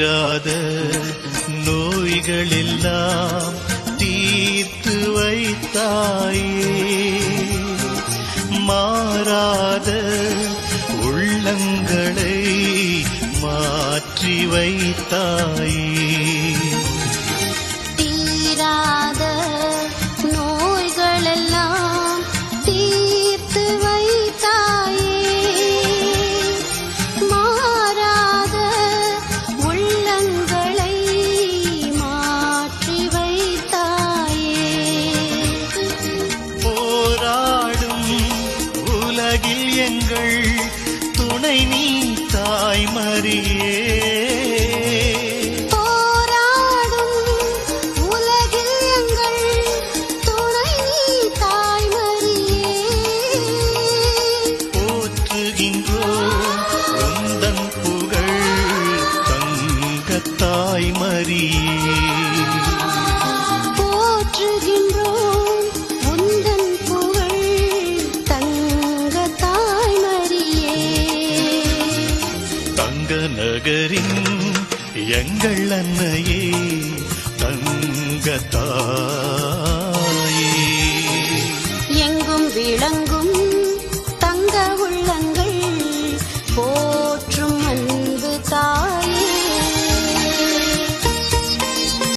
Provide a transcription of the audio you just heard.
தீராத நோய்களெல்லாம் தீர்த்து வைத்தாயே. மாறாத உள்ளங்களை மாற்றி வைத்தாயே. உலகில் எங்கள் துணை நீ தாய்மரியே போராடும் உலகில் தங்க நகரின் எங்கள் அன்னையே.